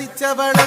രസിച്ചവളെ